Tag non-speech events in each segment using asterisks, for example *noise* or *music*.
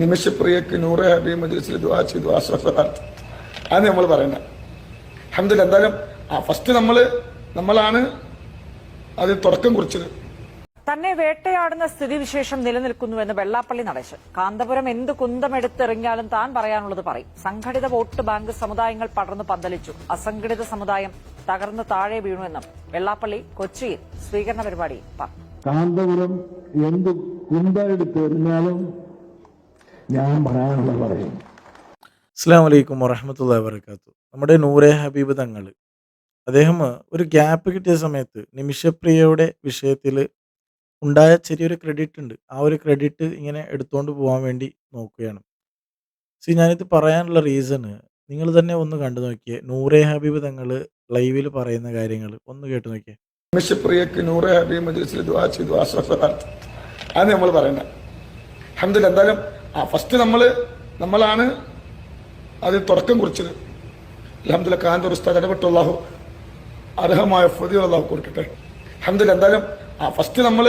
നിമിഷപ്രിയക്ക് നൂറ് ഹാബി മജ്ലിസിൽ ദുആ ചെയ്തു ആശ്വാസമാർത്ഥം അത് നമ്മൾ പറയണ്ട അഹമ്മദില്ല എന്തായാലും ആ ഫസ്റ്റ് നമ്മൾ നമ്മളാണ് അത് തുടക്കം കുറിച്ചത്. തന്നെ വേട്ടയാടുന്ന സ്ഥിതിവിശേഷം നിലനിൽക്കുന്നുവെന്ന് വെള്ളാപ്പള്ളി നടേശൻ. കാന്തപുരം എന്ത് കുന്തമെടുത്തെറിഞ്ഞാലും താൻ പറയാനുള്ളത് പറയും. സംഘടിത വോട്ട് ബാങ്ക് സമുദായങ്ങൾ പടർന്നു പന്തലിച്ചു. അസംഘടിത സമുദായം തകർന്ന് താഴെ വീണുവെന്നും വെള്ളാപ്പള്ളി കൊച്ചിയിൽ സ്വീകരണ പരിപാടി പറഞ്ഞു. കാന്തപുരം എന്ത് കുന്ത എടുത്തെറിഞ്ഞാലും ഞാൻ പറയാനുള്ളത് പറയും. അസ്സാം വലൈക്കും വറഹമത്തല്ലാ വാബർക്കാത്തു നമ്മുടെ നൂറെ ഹബീബ് തങ്ങൾ അദ്ദേഹം ഒരു ഗ്യാപ്പ് കിട്ടിയ സമയത്ത് നിമിഷപ്രിയയുടെ വിഷയത്തിൽ ഉണ്ടായ ചെറിയൊരു ക്രെഡിറ്റ് ഉണ്ട്. ആ ഒരു ക്രെഡിറ്റ് ഇങ്ങനെ എടുത്തുകൊണ്ട് പോകാൻ വേണ്ടി നോക്കുകയാണ്. സി ഞാനിത് പറയാനുള്ള റീസണ് നിങ്ങൾ തന്നെ ഒന്ന് കണ്ടു നോക്കിയേ. നൂറെ ഹബീബ് തങ്ങൾ ലൈവിൽ പറയുന്ന കാര്യങ്ങൾ ഒന്ന് കേട്ടു നോക്കിയേ. നിമിഷപ്രിയക്ക് നൂറെ ഹബീബ് ചെയ്തു അത് നമ്മൾ പറയണ്ട അഹമ്മദില്ല എന്തായാലും ആ ഫസ്റ്റ് നമ്മൾ നമ്മളാണ് അത് തുടക്കം കുറിച്ചത്. അലഹമ്മദില്ല കാന്തൂർ ഉസ്താദ് ഇടപെട്ട് അള്ളാഹു അർഹമായ ഫതികൾ അള്ളാഹു കൊടുക്കട്ടെ. അഹമ്മദില്ല എന്തായാലും ആ ഫസ്റ്റ് നമ്മൾ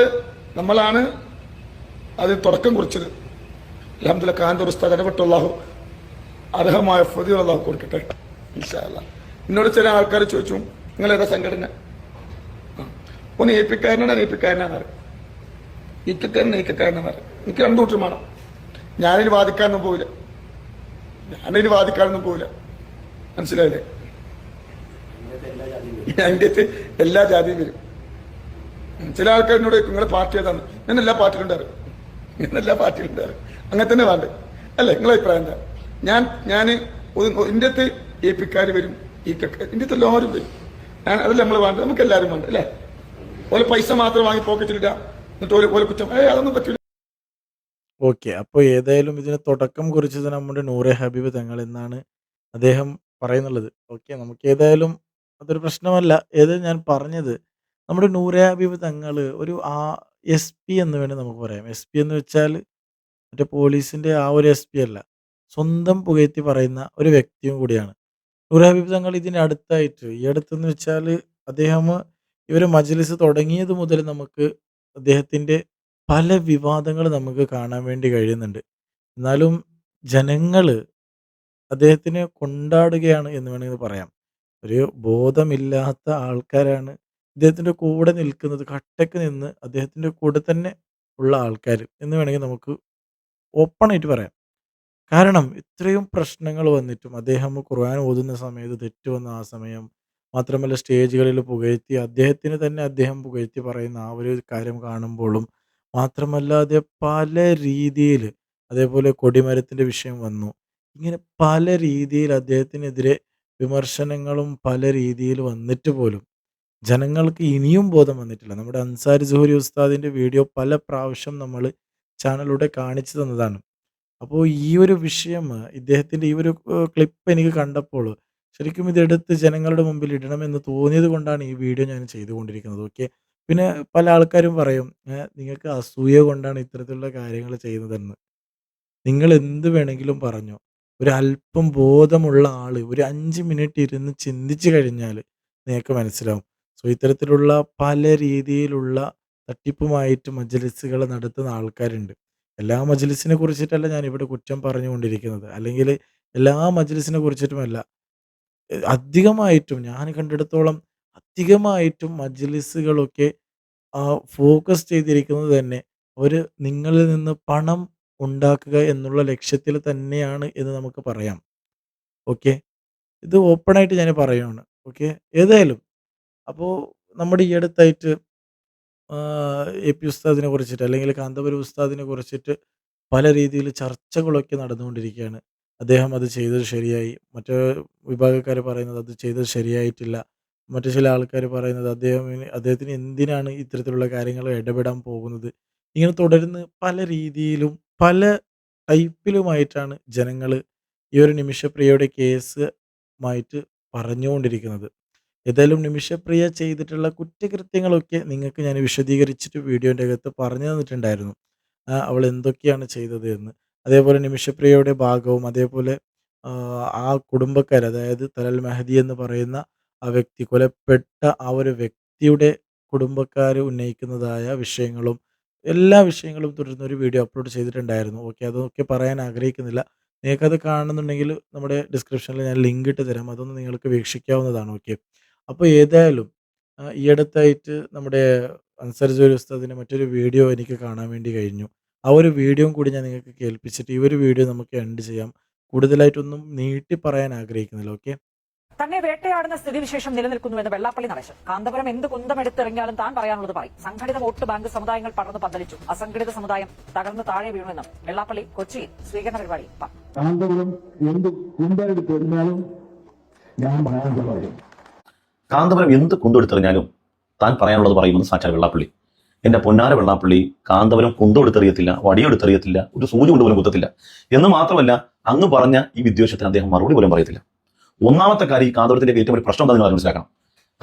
നമ്മളാണ് അത് തുടക്കം കുറിച്ചത്. അലഹമ്മദില്ല കാന്തൂർ ഉസ്താദ് ഇടപെട്ട് അള്ളാഹു അർഹമായ ഫതികൾ അള്ളാഹു കൊടുക്കട്ടെ. ഇൻഷാല്ല എന്നോട് ചില ആൾക്കാർ ചോദിച്ചു നിങ്ങൾ ഏതാ സംഘടന? ഒന്ന് ഏപ്പിക്കാരനാണ് ഏപ്പിക്കാരനാണ് ഈക്കക്കാരൻ ഈക്കക്കാരനാണ് എനിക്ക് രണ്ടു കൂട്ടരും വേണം. ഞാനിനി വാദിക്കാനൊന്നും പോവില്ല. ഞാനതിന് വാദിക്കാനൊന്നും പോവില്ല. മനസ്സിലായില്ലേ? അതിന്റെ എല്ലാ ജാതിയും വരും. ചില ആൾക്കാർ എന്നോട് നിങ്ങളെ പാർട്ടി ഏതാണ്? ഞാൻ എല്ലാ പാർട്ടിയിലും ഉണ്ടാകും ഞാൻ എല്ലാ പാർട്ടിയിലും ഉണ്ടാകും അങ്ങനെ തന്നെ വേണ്ടേ? അല്ലേ? നിങ്ങളെ അഭിപ്രായം എന്താ? ഞാൻ ഞാൻ ഇതിന്റെ അകത്ത് എ പിക്കാർ വരും ഈ കക്കാർ അകത്ത് എല്ലാവരും വരും. ഞാൻ അതല്ല നമ്മൾ വേണ്ടത്? നമുക്ക് എല്ലാവരും വേണ്ട അല്ലേ? ഓലെ പൈസ മാത്രം വാങ്ങി പോക്കറ്റിലിടാം എന്നിട്ട് ഓലെ ഓലെ കുറ്റം അതൊന്നും പറ്റില്ല ഓക്കെ. അപ്പോൾ ഏതായാലും ഇതിന് തുടക്കം കുറിച്ചത് നമ്മുടെ നൂറെ ഹബീബ് തങ്ങൾ എന്നാണ് അദ്ദേഹം പറയുന്നുള്ളത്. ഓക്കെ. നമുക്ക് ഏതായാലും അതൊരു പ്രശ്നമല്ല. ഏത് ഞാൻ പറഞ്ഞത് നമ്മുടെ നൂറെ ഹബീബ് തങ്ങൾ ഒരു ആ എസ് പി എന്ന് വേണ്ടി നമുക്ക് പറയാം. എസ് പി എന്ന് വെച്ചാൽ മറ്റേ പോലീസിന്റെ ആ ഒരു എസ് പി അല്ല. സ്വന്തം പുകഴ്ത്തി പറയുന്ന ഒരു വ്യക്തിയും കൂടിയാണ്. നൂറെ ഹബീബ് തങ്ങൾ ഇതിന്റെ അടുത്തായിട്ട് ഈ അടുത്തെന്ന് വെച്ചാൽ അദ്ദേഹം ഇവർ മജ്ലിസ് തുടങ്ങിയത് മുതൽ നമുക്ക് അദ്ദേഹത്തിന്റെ പല വിവാദങ്ങൾ നമുക്ക് കാണാൻ വേണ്ടി കഴിയുന്നുണ്ട്. എന്നാലും ജനങ്ങൾ അദ്ദേഹത്തിനെ കൊണ്ടാടുകയാണ് എന്ന് വേണമെങ്കിൽ പറയാം. ഒരു ബോധമില്ലാത്ത ആൾക്കാരാണ്. ഇദ്ദേഹത്തിന്റെ കൂടെ നിൽക്കുന്നത് കട്ടയ്ക്ക് നിന്ന് അദ്ദേഹത്തിന്റെ കൂടെ തന്നെ ഉള്ള ആൾക്കാർ എന്ന് വേണമെങ്കിൽ നമുക്ക് ഓപ്പണായിട്ട് പറയാം. കാരണം ഇത്രയും പ്രശ്നങ്ങൾ വന്നിട്ടും അദ്ദേഹം ഖുർആൻ ഓതുന്ന സമയത്ത് തെറ്റ് വന്ന ആ സമയം മാത്രമല്ല സ്റ്റേജുകളിൽ പുകഴ്ത്തി അദ്ദേഹത്തിന് തന്നെ അദ്ദേഹം പുകഴ്ത്തി പറയുന്ന ആ ഒരു കാര്യം കാണുമ്പോഴും മാത്രമല്ലാതെ പല രീതിയിൽ അതേപോലെ കൊടിമരത്തിന്റെ വിഷയം വന്നു. ഇങ്ങനെ പല രീതിയിൽ അദ്ദേഹത്തിനെതിരെ വിമർശനങ്ങളും പല രീതിയിൽ വന്നിട്ട് പോലും ജനങ്ങൾക്ക് ഇനിയും ബോധം വന്നിട്ടില്ല. നമ്മുടെ അൻസാരി സുഹരി ഉസ്താദിന്റെ വീഡിയോ പല പ്രാവശ്യം നമ്മൾ ചാനലിലൂടെ കാണിച്ചു തന്നതാണ്. അപ്പോൾ ഈ ഒരു വിഷയം ഇദ്ദേഹത്തിന്റെ ഈ ഒരു ക്ലിപ്പ് എനിക്ക് കണ്ടപ്പോൾ ശരിക്കും ഇതെടുത്ത് ജനങ്ങളുടെ മുമ്പിൽ ഇടണമെന്ന് തോന്നിയത് കൊണ്ടാണ് ഈ വീഡിയോ ഞാൻ ചെയ്തുകൊണ്ടിരിക്കുന്നത്. ഓക്കെ? പിന്നെ പല ആൾക്കാരും പറയും "ഏ, നിങ്ങൾക്ക് അസൂയ കൊണ്ടാണ് ഇത്തരത്തിലുള്ള കാര്യങ്ങൾ ചെയ്യുന്നതെന്ന്. നിങ്ങൾ എന്ത് വേണമെങ്കിലും പറഞ്ഞു. ഒരു അല്പം ബോധമുള്ള ആൾ ഒരു അഞ്ച് മിനിറ്റ് ഇരുന്ന് ചിന്തിച്ചു കഴിഞ്ഞാൽ നിങ്ങൾക്ക് മനസ്സിലാവും. സോ ഇത്തരത്തിലുള്ള പല രീതിയിലുള്ള തട്ടിപ്പുമായിട്ട് മജ്ലിസുകൾ നടത്തുന്ന ആൾക്കാരുണ്ട്. എല്ലാ മജ്ലിസിനെ കുറിച്ചിട്ടല്ല ഇവിടെ കുറ്റം പറഞ്ഞുകൊണ്ടിരിക്കുന്നത്. അല്ലെങ്കിൽ എല്ലാ മജ്ലിസിനെ കുറിച്ചിട്ടുമല്ല. അധികമായിട്ടും ഞാൻ കണ്ടിടത്തോളം അധികമായിട്ടും മജ്ലിസുകളൊക്കെ ഫോക്കസ് ചെയ്തിരിക്കുന്നത് തന്നെ അവർ നിങ്ങളിൽ നിന്ന് പണം ഉണ്ടാക്കുക എന്നുള്ള ലക്ഷ്യത്തിൽ തന്നെയാണ് എന്ന് നമുക്ക് പറയാം. ഓക്കെ? ഇത് ഓപ്പണായിട്ട് ഞാൻ പറയുകയാണ് ഓക്കെ? ഏതായാലും അപ്പോൾ നമ്മുടെ ഈ അടുത്തായിട്ട് എ പി ഉസ്താദിനെ കുറിച്ചിട്ട് അല്ലെങ്കിൽ കാന്തപുരം ഉസ്താദിനെ കുറിച്ചിട്ട് പല രീതിയിൽ ചർച്ചകളൊക്കെ നടന്നുകൊണ്ടിരിക്കുകയാണ്. അദ്ദേഹം അത് ചെയ്തത് ശരിയായി. മറ്റു വിഭാഗക്കാർ പറയുന്നത് അത് ചെയ്തത് ശരിയായിട്ടില്ല. മറ്റു ചില ആൾക്കാർ പറയുന്നത് അദ്ദേഹം അദ്ദേഹത്തിന് എന്തിനാണ് ഇത്തരത്തിലുള്ള കാര്യങ്ങൾ ഇടപെടാൻ പോകുന്നത്? ഇങ്ങനെ തുടരുന്ന് പല രീതിയിലും പല ടൈപ്പിലുമായിട്ടാണ് ജനങ്ങൾ ഈ ഒരു നിമിഷപ്രിയയുടെ കേസുമായിട്ട് പറഞ്ഞുകൊണ്ടിരിക്കുന്നത്. ഏതായാലും നിമിഷപ്രിയ ചെയ്തിട്ടുള്ള കുറ്റകൃത്യങ്ങളൊക്കെ നിങ്ങൾക്ക് ഞാൻ വിശദീകരിച്ചിട്ട് വീഡിയോന്റെ അകത്ത് പറഞ്ഞു തന്നിട്ടുണ്ടായിരുന്നു. അവൾ എന്തൊക്കെയാണ് ചെയ്തത് എന്ന്. അതേപോലെ നിമിഷപ്രിയയുടെ ഭാഗവും അതേപോലെ ആ, കുടുംബക്കാർ അതായത് തലൽ മെഹദി എന്ന് പറയുന്ന ആ വ്യക്തി കൊലപ്പെട്ട ആ ഒരു വ്യക്തിയുടെ കുടുംബക്കാർ ഉന്നയിക്കുന്നതായ വിഷയങ്ങളും എല്ലാ വിഷയങ്ങളും തുടരുന്ന ഒരു വീഡിയോ അപ്ലോഡ് ചെയ്തിട്ടുണ്ടായിരുന്നു. ഓക്കെ അതൊക്കെ പറയാൻ ആഗ്രഹിക്കുന്നില്ല. നിങ്ങൾക്കത് കാണുന്നുണ്ടെങ്കിൽ നമ്മുടെ ഡിസ്ക്രിപ്ഷനിൽ ഞാൻ ലിങ്ക് ഇട്ട് തരാം. അതൊന്ന് നിങ്ങൾക്ക് വീക്ഷിക്കാവുന്നതാണ്. ഓക്കെ. അപ്പോൾ ഏതായാലും ഈ അടുത്തായിട്ട് നമ്മുടെ അൻസർ ജോലി ഉസ്താദിന്റെ മറ്റൊരു വീഡിയോ എനിക്ക് കാണാൻ വേണ്ടി കഴിഞ്ഞു. ആ ഒരു വീഡിയോയും കൂടി ഞാൻ നിങ്ങൾക്ക് കേൾപ്പിച്ചിട്ട് ഈ ഒരു വീഡിയോ നമുക്ക് എൻഡ് ചെയ്യാം. കൂടുതലായിട്ടൊന്നും നീട്ടി പറയാൻ ആഗ്രഹിക്കുന്നില്ല. ഓക്കെ. തന്നെ വേട്ടയാടുന്ന സ്ഥിതിവിശേഷം നിലനിൽക്കുന്നുവെന്ന് വെള്ളാപ്പള്ളി നടേശൻ കാന്തപുരം എന്ത് കുന്തമെടുത്തിറങ്ങിയാലും താൻ പറയാനുള്ളത് പറയും. സംഘടിത വോട്ട് ബാങ്ക് സമുദായങ്ങൾ പടർന്ന് പന്തലിച്ചു. അസംഘടിത സമുദായം തകർന്ന് താഴെ വീണുവെന്നും വെള്ളാപ്പള്ളി കൊച്ചിയിൽ സ്വീകരണ പരിപാടി കാന്തപുരം എന്ത് കുന്തെടുത്തെറിഞ്ഞാലും ഞാൻ പറയും കാന്തപുരം എന്ത് കൊണ്ടെടുത്തെറിഞ്ഞാലും താൻ പറയാനുള്ളത് പറയുമെന്ന് സാക്ഷാൽ വെള്ളാപ്പള്ളി. എന്റെ പൊന്നാര വെള്ളാപ്പള്ളി കാന്തപുരം കൊണ്ടെടുത്തെറിയത്തില്ല വടിയെടുത്തെറിയത്തില്ല ഒരു സൂചി കൊണ്ടുപോലും കുത്തത്തില്ല. എന്ന് മാത്രമല്ല അങ്ങ് പറഞ്ഞ ഈ വിദ്വേഷത്തിന് അദ്ദേഹം മറുപടി പോലും പറയത്തില്ല. ഒന്നാമത്തെ കാര്യം ഈ കാന്തപുരത്തിന്റെ ഏറ്റവും വലിയ പ്രശ്നം എന്താണെന്ന് നിങ്ങൾ മനസ്സിലാക്കണം.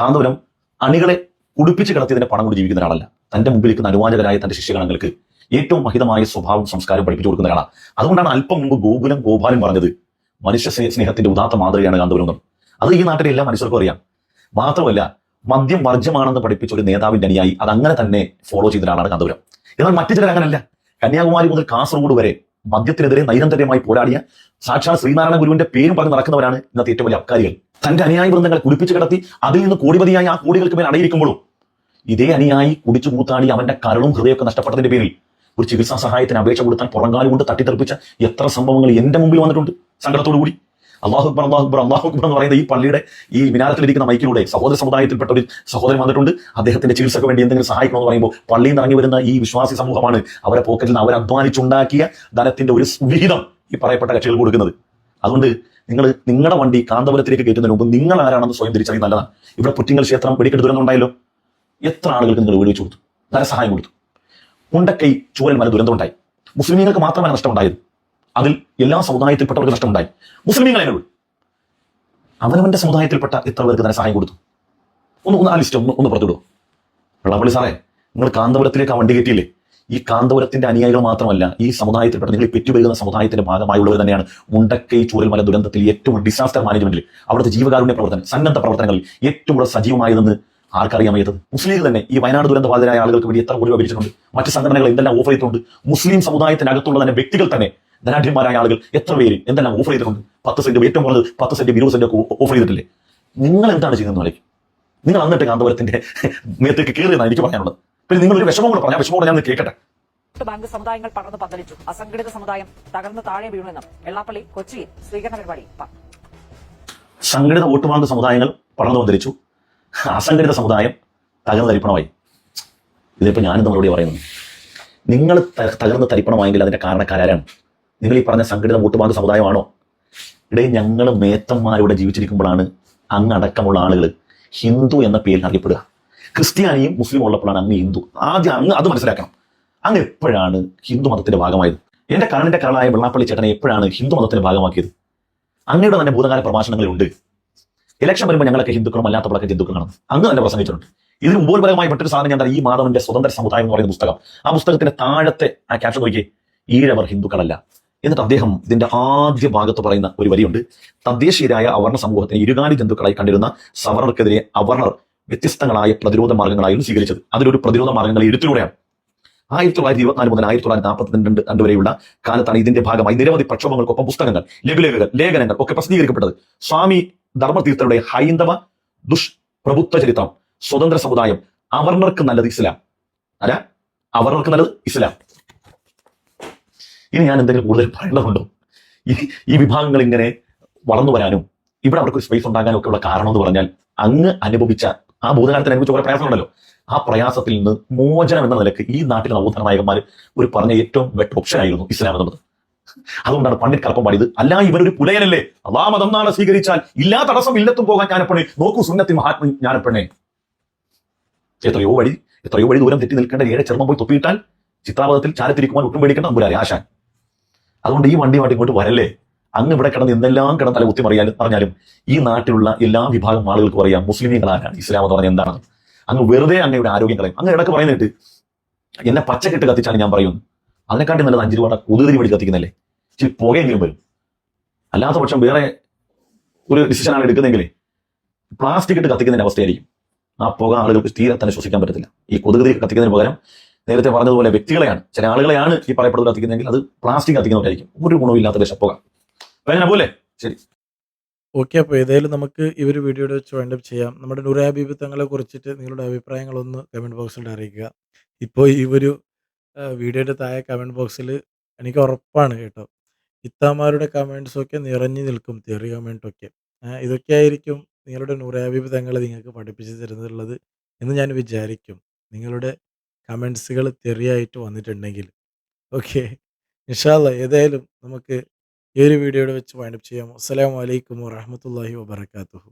കാന്തപുരം അണികളെ കുടിപ്പിച്ച് കിടത്തിയതിന്റെ പണം കൊണ്ട് ജീവിക്കുന്ന ഒരാളല്ല. തന്റെ മുമ്പിൽ നിൽക്കുന്ന അനുവാചകരായ തന്റെ ശിഷ്യഗണങ്ങൾക്ക് ഏറ്റവും മഹിതമായ സ്വഭാവം സംസ്കാരം പഠിപ്പിച്ചു കൊടുക്കുന്ന ഒരാളാണ് അതുകൊണ്ടാണ് അല്പം മുമ്പ് ഗോകുലം ഗോപാലൻ പറഞ്ഞത് മനുഷ്യ സ്നേഹത്തിന്റെ ഉദാത്ത മാതൃകയാണ് കാന്തപുരം എന്ന്. അത് ഈ നാട്ടിലെ എല്ലാ മനുഷ്യർക്കും അറിയാം. മാത്രമല്ല മദ്യം വർജ്യമാണെന്ന് പഠിപ്പിച്ച ഒരു നേതാവിന്റെ അണിയായി അത് അങ്ങനെ തന്നെ ഫോളോ ചെയ്ത കാന്തപുരം. എന്നാൽ മറ്റു ചിലർ അങ്ങനല്ല. കന്യാകുമാരി മുതൽ കാസർഗോഡ് വരെ മദ്യത്തിനെതിരെ നൈരന്തര്യമായി പോരാടിയ സാക്ഷാൽ ശ്രീനാരായണ ഗുരുവിന്റെ പേരും പറഞ്ഞ് നടക്കുന്നവരാണ് ഇന്നത്തെ ഏറ്റവും വലിയ അബ്കാരികൾ. തന്റെ അനുയായി വൃന്ദങ്ങൾ കുടിപ്പിച്ചു കിടത്തി അതിൽ നിന്ന് കോടിപതിയായി ആ കോടികൾക്ക് മേൽ അടയിരിക്കുമ്പോഴും ഇതേ അനുയായി കുടിച്ചു കൂത്താടി അവന്റെ കരളും ഹൃദയമൊക്കെ നഷ്ടപ്പെട്ടതിന്റെ പേരിൽ ഒരു ചികിത്സാ സഹായത്തിന് അപേക്ഷ കൊടുത്താൽ പുറങ്കാലുകൊണ്ട് തട്ടിത്തെറിപ്പിച്ച എത്ര സംഭവങ്ങൾ എന്റെ മുമ്പിൽ വന്നിട്ടുണ്ട് സങ്കടത്തോടു കൂടി അള്ളാഹു അക്ബർ അള്ളാഹു അക്ബർ അള്ളാഹു അക്ബർ എന്ന് പറയുന്ന ഈ പള്ളിയുടെ ഈ മിനാരത്തിലിരിക്കുന്ന മൈക്കിലൂടെ സഹോദര സമുദായത്തിൽപ്പെട്ട ഒരു സഹോദരൻ വന്നിട്ടുണ്ട് അദ്ദേഹത്തിന്റെ ചികിത്സയ്ക്ക് വേണ്ടി എന്തെങ്കിലും സഹായിക്കണമെന്ന് പറയുമ്പോൾ പള്ളിയിൽ നിന്ന് വരുന്ന ഈ വിശ്വാസി സമൂഹമാണ് അവരെ പോക്കറ്റിൽ നിന്ന് അവർ അധ്വാനിച്ചുണ്ടാക്കിയ ധനത്തിന്റെ ഒരു വിഹിതം ഈ പറയപ്പെട്ട കക്ഷികൾ കൊടുക്കുന്നത്. അതുകൊണ്ട് നിങ്ങൾ നിങ്ങളുടെ വണ്ടി കാന്തപുരത്തിലേക്ക് കയറ്റുന്നതിന് മുമ്പ് നിങ്ങൾ ആരാണെന്ന് സ്വയം തിരിച്ചറിയുന്നത് നല്ലതാണ്. ഇവിടെ പുറ്റിങ്ങൽ ക്ഷേത്രം വെടിക്കെട്ട് ദുരന്തമുണ്ടായല്ലോ എത്ര ആളുകൾക്ക് നിങ്ങൾ വീട് വെച്ചു കൊടുത്തു? ധനസഹായം കൊടുത്തു. മുണ്ടക്കൈ ചൂരൽ മല ദുരന്തമുണ്ടായി മുസ്ലിമീങ്ങൾക്ക് മാത്രമാണ് നഷ്ടമുണ്ടായത്. അതിൽ എല്ലാ സമുദായത്തിൽപ്പെട്ടവർക്ക് നഷ്ടമുണ്ടായി. മുസ്ലിമീങ്ങളെ എങ്ങനെ അവനവന്റെ സമുദായത്തിൽപ്പെട്ട എത്ര പേർക്ക് തന്നെ സഹായം കൊടുത്തു? ഒന്ന് ഒന്ന് ആ ഒന്ന് ഒന്ന് പുറത്തുവിടുമോ വെള്ളാപ്പള്ളി സാറേ നിങ്ങൾ കാന്തപുരത്തിലേക്ക് ആ വണ്ടി കയറ്റിയില്ലേ? ഈ കാന്തപുരത്തിന്റെ അനുയായികൾ മാത്രമല്ല ഈ സമുദായത്തിൽപ്പെട്ട നിങ്ങൾ പെറ്റുപെരുകുന്ന സമുദായത്തിന്റെ ഭാഗമായുള്ളവർ തന്നെയാണ്. മുണ്ടക്കൈ ചൂരൽമല ദുരന്തത്തിൽ ഏറ്റവും ഡിസാസ്റ്റർ മാനേജ്മെന്റിൽ അവിടുത്തെ ജീവകാരുണ്യ പ്രവർത്തനം സന്നദ്ധ പ്രവർത്തനങ്ങളിൽ ഏറ്റവും കൂടുതൽ സജീവമായതെന്ന് ആർക്കറിയാൻ മുസ്ലിം തന്നെ ഈ വയനാട് ദുരന്ത ബാധിതരായ ആളുകൾക്ക് വേണ്ടി എത്ര കൂടി രൂപ പിരിച്ചിട്ടുണ്ട്? മറ്റ് സംഘടനകൾ എന്തെല്ലാം ഓഫർ ചെയ്തിട്ടുണ്ട് മുസ്ലിം സമുദായത്തിനകത്തുള്ള തന്നെ വ്യക്തികൾ തന്നെ ധനാഢ്യന്മാരായ ആളുകൾ എത്ര പേര്? എന്തെല്ലാം ഓഫർ ചെയ്തിട്ടുണ്ട്? പത്ത് സെന്റ് ഏറ്റവും കുറഞ്ഞത് പത്ത് സെന്റ് ഇരുപത് സെന്റ് ഒക്കെ ഓഫർ ചെയ്തിട്ടില്ലേ? നിങ്ങൾ എന്താണ് ചെയ്യുന്നത് മലയ്ക്ക് നിങ്ങൾ അന്നിട്ട് കാന്തപുരത്തിന്റെ *laughs* മേത്തേക്ക് കയറിയെന്നാണ് എനിക്ക് പറയാനുള്ളത്. പിന്നെ നിങ്ങൾ ഒരു വിഷമം കൂടെ പറഞ്ഞാൽ വിഷമം കൂടെ ഞാൻ കേൾക്കട്ടെ. ബാങ്ക് സമുദായങ്ങൾ പടർന്ന് പന്തലിച്ചു. അസംഘടിത സമുദായം തകർന്ന് താഴെ വീണുവെന്നും വെള്ളാപ്പള്ളി കൊച്ചിയിൽ സ്വീകരണ പരിപാടി സംഘടിത വോട്ട് ബാങ്ക് സമുദായങ്ങൾ പടർന്നു പന്തലിച്ചു. അസംഘടിത സമുദായം തകർന്ന് തരിപ്പണമായി. ഇതിപ്പോ ഞാനിത് നമ്മളോട് പറയുന്നു നിങ്ങൾ തകർന്ന് തരിപ്പണമായെങ്കിൽ അതിന്റെ കാരണക്കാരാരാണ്. നിങ്ങൾ ഈ പറഞ്ഞ സംഘടിത വോട്ട് ബാങ്ക് സമുദായമാണോ? ഇടയിൽ ഞങ്ങൾ മേത്തന്മാരിവിടെ ജീവിച്ചിരിക്കുമ്പോഴാണ് അങ്ങടക്കമുള്ള ആളുകൾ ഹിന്ദു എന്ന പേരിൽ അറിയപ്പെടുക. ക്രിസ്ത്യാനിയും മുസ്ലിം ഉള്ളപ്പോഴാണ് അങ്ങ് ഹിന്ദു. ആദ്യം അങ്ങ് അത് മനസ്സിലാക്കണം. അങ്ങ് എപ്പോഴാണ് ഹിന്ദു മതത്തിന്റെ ഭാഗമായത്? എന്റെ കണ്ണിന്റെ കരളായ വെള്ളാപ്പള്ളി ചേട്ടനെ എപ്പോഴാണ് ഹിന്ദു മതത്തിന്റെ ഭാഗമാക്കിയത്? അങ്ങയുടെ തന്നെ ഭൂതകാല പ്രഭാഷണങ്ങളിലുണ്ട്. ഇലക്ഷൻ വരുമ്പോൾ ഞങ്ങളൊക്കെ ഹിന്ദുക്കളും അല്ലാത്തപ്പോഴൊക്കെ ഹിന്ദുക്കളാണ് അങ്ങ് തന്നെ പ്രസംഗിച്ചിട്ടുണ്ട്. ഇതിന് ഉപോത്പരമായി മറ്റൊരു സാധനം ഞാൻ. ഈ മാധവന്റെ സ്വതന്ത്ര സമുദായം എന്ന് പറയുന്ന പുസ്തകം. ആ പുസ്തകത്തിന്റെ താഴത്തെ ആ ക്യാപ്ഷൻ നോക്കിയേ. ഈഴവർ ഹിന്ദുക്കളല്ല. എന്നിട്ട് അദ്ദേഹം ഇതിന്റെ ആദ്യ ഭാഗത്ത് പറയുന്ന ഒരു വരിയുണ്ട്. തദ്ദേശീയരായ അവർണ സമൂഹത്തിന് ഇരുകാലി ജന്തുക്കളായി കണ്ടിരുന്ന സവർണർക്കെതിരെ അവർണർ വ്യത്യസ്തങ്ങളായ പ്രതിരോധ മാർഗങ്ങളായിരുന്നു സ്വീകരിച്ചത്. അതിലൊരു പ്രതിരോധ മാർഗങ്ങൾ എഴുത്തിലൂടെയാണ്. ആയിരത്തി തൊള്ളായിരത്തി ഇരുപത്തിനാല് മുതൽ ആയിരത്തി തൊള്ളായിരത്തി നാൽപ്പത്തി രണ്ട് വരെയുള്ള കാലത്താണ് ഇതിന്റെ ഭാഗമായി നിരവധി പ്രക്ഷോഭങ്ങൾക്കൊപ്പം പുസ്തകങ്ങൾ ലഘുലേഖകൾ ലേഖനങ്ങൾ ഒക്കെ പ്രസിദ്ധീകരിക്കപ്പെട്ടത്. സ്വാമി ധർമ്മതീർത്ഥരുടെ ഹൈന്ദവ ദുഷ്പ്രഭുത്വ ചരിത്രം സ്വതന്ത്ര സമുദായം അവർണർക്ക് നല്ലത് ഇസ്ലാം. അല്ല അവർണർക്ക് നല്ലത് ഇസ്ലാം. ഇനി ഞാൻ എന്തെങ്കിലും കൂടുതൽ പറയേണ്ടതുണ്ടോ? ഈ ഈ വിഭാഗങ്ങൾ ഇങ്ങനെ വളർന്നു വരാനും ഇവിടെ അവർക്ക് സ്പേസ് ഉണ്ടാകാനും ഒക്കെ ഉള്ള കാരണം എന്ന് പറഞ്ഞാൽ അങ്ങ് അനുഭവിച്ച ആ ഭൂതകാലത്തിൽ അനുഭവിച്ച കുറെ പ്രയാസമുണ്ടല്ലോ ആ പ്രയാസത്തിൽ നിന്ന് മോചനം എന്ന നിലയ്ക്ക് ഈ നാട്ടിലെ നവോത്ഥാന നായകന്മാർ ഒരു പറഞ്ഞ ഏറ്റവും ബെറ്റർ ഓപ്ഷൻ ആയിരുന്നു ഇസ്ലാം എന്നുള്ളത്. അതുകൊണ്ടാണ് പണ്ഡിറ്റ് കലപ്പം പാടിയത് അല്ല ഇവരൊരു പുലയനല്ലേ? അതാ മതം നാളെ സ്വീകരിച്ചാൽ ഇല്ലാ തടസ്സം ഇല്ലത്തും പോകാൻ ഞാനപ്പണേ. നോക്കൂ സുന്നത്തി മഹാത്മ ഞാനപ്പണേ. എത്രയോ വഴി എത്രയോ വഴി ദൂരം തെറ്റി നിൽക്കേണ്ട ഏഴ് ചെറുപ്പം പോയി തൊപ്പിയിട്ടാൽ ചിത്രാപഥത്തിൽ ചാരത്തിരിക്കുവാൻ ഒട്ടും പേടിക്കേണ്ട നമ്പുരാരി ആശാൻ. അതുകൊണ്ട് ഈ വണ്ടി വണ്ടിയുമായിട്ട് ഇങ്ങോട്ട് വരല്ലേ? അങ്ങ് ഇവിടെ കിടന്ന് എന്തെല്ലാം കിടന്ന് തല കുത്തിമറിയാലും പറഞ്ഞാലും ഈ നാട്ടിലുള്ള എല്ലാ വിഭാഗം ആളുകൾക്കും അറിയാം. മുസ്ലിമീങ്ങൾ ആരാണ്? ഇസ്ലാം എന്ന് പറഞ്ഞാൽ എന്താണ്? അങ്ങ് വെറുതെ അങ്ങയുടെ ആരോഗ്യം കളയും. അങ്ങ് ഇടയ്ക്ക് പറയുന്നിട്ട് എന്നെ പച്ചക്കെട്ട് കത്തിച്ചാണ് ഞാൻ പറയുന്നത്. അതിനെക്കാട്ടി നല്ലത് അഞ്ചു രൂപ കൊതുതിരി വഴി കത്തിക്കുന്നല്ലേ? ഇച്ചിരി പുകയെങ്കിലും വരും. അല്ലാത്ത പക്ഷം വേറെ ഒരു ഡിസിഷനാണ് എടുക്കുന്നെങ്കിൽ പ്ലാസ്റ്റിക് ഇട്ട് കത്തിക്കുന്നതിന്റെ അവസ്ഥയായിരിക്കും. ആ പുക ആളുകൾക്ക് തീരെ തന്നെ ശ്വസിക്കാൻ പറ്റത്തില്ല. ഈ കൊതുക് കത്തിക്കുന്നതിന് പകരം നേരത്തെ പറഞ്ഞതുപോലെ വ്യക്തികളെയാണ്. ചില ആളുകളെയാണ് ഈ പറയപ്പെടുന്നത് കത്തിക്കുന്നതെങ്കിൽ അത് പ്ലാസ്റ്റിക് കത്തിക്കുന്നവരായിരിക്കും ഒരു വിഷപ്പുക അപ്പൊ അങ്ങനെ പോലെ. ശരി. ഓക്കെ അപ്പോൾ ഏതായാലും നമുക്ക് ഈ ഒരു വീഡിയോയുടെ വെച്ച് വൈൻഡപ്പ് ചെയ്യാം. നമ്മുടെ നൂറെ ഹബീബ് തങ്ങളെ കുറിച്ചിട്ട് നിങ്ങളുടെ അഭിപ്രായങ്ങളൊന്ന് കമന്റ് ബോക്സിൽ അറിയിക്കുക. ഇപ്പോൾ ഈ ഒരു വീഡിയോയുടെ താഴെ കമന്റ് ബോക്സിൽ എനിക്ക് ഉറപ്പാണ് കേട്ടോ. ഇത്താമാരുടെ കമന്റ്സൊക്കെ നിറഞ്ഞു നിൽക്കും. തിയറി കമന്റൊക്കെ ഇതൊക്കെ ആയിരിക്കും നിങ്ങളുടെ നൂറെ തങ്ങൾ നിങ്ങൾക്ക് പഠിപ്പിച്ച് തരുന്നുള്ളത് എന്ന് ഞാൻ വിചാരിക്കും. നിങ്ങളുടെ കമന്റ്സുകൾ തെറിയായിട്ട് വന്നിട്ടുണ്ടെങ്കിൽ. ഓക്കെ. ഇൻഷാല്ല ഏതായാലും നമുക്ക് ഈ ഒരു വീഡിയോയുടെ വെച്ച് വൈൻഡപ്പ് ചെയ്യാം. അലൈക്കും വറഹമത്തല്ലാഹി വബർക്കാത്തുഹു